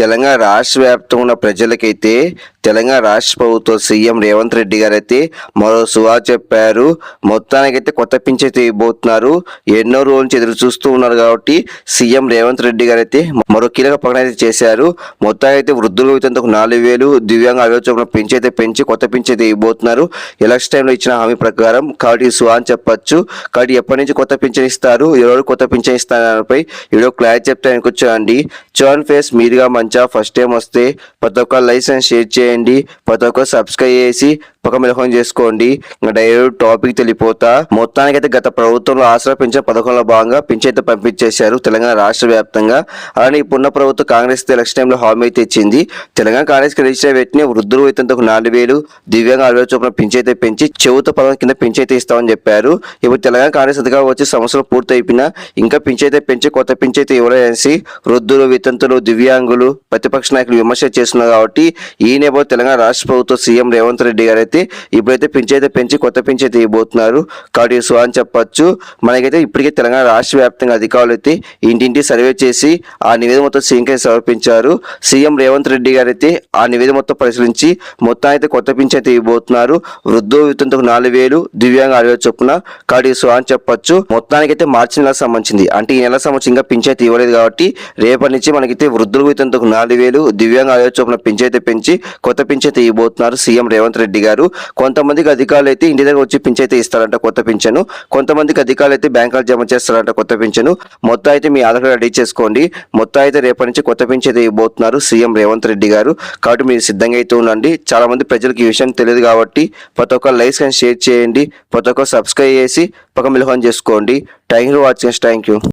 తెలంగాణ రాష్ట్ర వ్యాప్తంగా ఉన్న ప్రజలకైతే తెలంగాణ రాష్ట్ర ప్రభుత్వ సీఎం రేవంత్ రెడ్డి గారు అయితే మరో సువా చెప్పారు. మొత్తానికైతే కొత్త పింఛన్ ఇవ్వబోతున్నారు ఎన్నో రోజుల నుంచి ఎదురు చూస్తూ ఉన్నారు కాబట్టి సీఎం రేవంత్ రెడ్డి గారు అయితే మరో కీలక ప్రకటన అయితే చేశారు. మొత్తానికి అయితే వృద్ధులు అయితే నాలుగు వేలు దివ్యాంగ ఆలోచన పెంచి అయితే పెంచి కొత్త పింఛన్ అయితే ఇవ్వబోతున్నారు. ఎలక్షన్ టైంలో ఇచ్చిన హామీ ప్రకారం కాబట్టి సువా అని చెప్పచ్చు. కాబట్టి ఎప్పటి నుంచి కొత్త పింఛన్ ఇస్తారు? ఎవరు కొత్త పింఛన్ ఇస్తారు దానిపై వీడియో క్లారిటీ చెప్తానికి వచ్చాయండి చూడండి ఫేస్ మీరుగా మంచిగా ఫస్ట్ టైం వస్తే ప్రతి ఒక్క లైసెన్స్ షేర్ చేయండి ప్రతి ఒక్క సబ్స్క్రైబ్ చేసి పక్క మిలకం చేసుకోండి. ఇంకా డైరెక్ట్ టాపిక్ తెలిపోతా. మొత్తానికి అయితే గత ప్రభుత్వంలో ఆసరా పెంచిన పథకంలో భాగంగా పింఛైతే పంపించేశారు తెలంగాణ రాష్ట్ర వ్యాప్తంగా. అలానే ఇప్పుడున్న ప్రభుత్వం కాంగ్రెస్ ఎలక్షన్ టైంలో హామీ అయితే ఇచ్చింది. తెలంగాణ కాంగ్రెస్ రిజిస్టర్ పెట్టిన వృద్ధులు అయితే ఒక నాలుగు వేలు దివ్యాంగ అరవై చొప్పున పింఛైతే పెంచి చెవుత పదం కింద పింఛైతే ఇస్తామని చెప్పారు. ఇప్పుడు తెలంగాణ కాంగ్రెస్ అధికారం వచ్చి సంవత్సరం పూర్తయిపోయినా ఇంకా పింఛైతే పెంచి కొత్త పింఛైతే ఇవ్వలేదనేసి ఇవ్వలేసి వృద్ధులు వితంతులు దివ్యాంగులు ప్రతిపక్ష నాయకులు విమర్శ చేస్తున్నారు కాబట్టి ఈ నేపథ్యంలో తెలంగాణ రాష్ట్ర ప్రభుత్వ సీఎం రేవంత్ రెడ్డి గారు అయితే ఇప్పుడైతే పింఛన్ అయితే పెంచి కొత్త పింఛన్ అయితే ఇవ్వబోతున్నారు. కాబట్టి సో అని చెప్పచ్చు. మనకైతే ఇప్పటికే తెలంగాణ రాష్ట్ర వ్యాప్తంగా అధికారులు అయితే ఇంటింటి సర్వే చేసి ఆ నివేదిక మొత్తం సీఎంకే సమర్పించారు. సీఎం రేవంత్ రెడ్డి గారు అయితే ఆ నివేదిక మొత్తం పరిశీలించి మొత్తం అయితే కొత్త పింఛన్ అయితే ఇవ్వబోతున్నారు. వృద్ధో వితంతుకు నాలుగు వేలు దివ్యాంగ ఆరు వేలు చొప్పున కాబట్టి సో అని చెప్పచ్చు. మొత్తానికైతే మార్చి నెల సంబంధించింది. అంటే ఈ నెల సంబంధించి ఇంకా పింఛన్ అయితే ఇవ్వలేదు కాబట్టి రేపటి నుంచి మనకైతే వృద్ధులు వితంతుకు నాలుగు వేలు దివ్యాంగ ఆయోచన వేలు పెంచి కొత్త పింఛైతే ఇవ్వబోతున్నారు సీఎం రేవంత్ రెడ్డి గారు. కొంతమందికి అధికారులు అయితే ఇంటి దగ్గర వచ్చి పింఛైతే ఇస్తారంట కొత్త పింఛను. కొంతమందికి అధికారులు అయితే బ్యాంకులు జమ చేస్తారంట కొత్త పింఛను. మొత్తం అయితే మీ ఆధార్ కార్డు రెడీ చేసుకోండి. మొత్తం అయితే రేపటి నుంచి కొత్త పింఛైతే ఇవ్వబోతున్నారు సీఎం రేవంత్ రెడ్డి గారు. కాబట్టి మీరు సిద్ధంగా అయితే ఉండండి. చాలా మంది ప్రజలకు ఈ విషయం తెలియదు కాబట్టి ప్రతి ఒక్క లైక్స్ కానీ షేర్ చేయండి. ప్రతి ఒక్క సబ్స్క్రైబ్ చేసి పక్క మిలహం చేసుకోండి. Thank you watching. Thank you.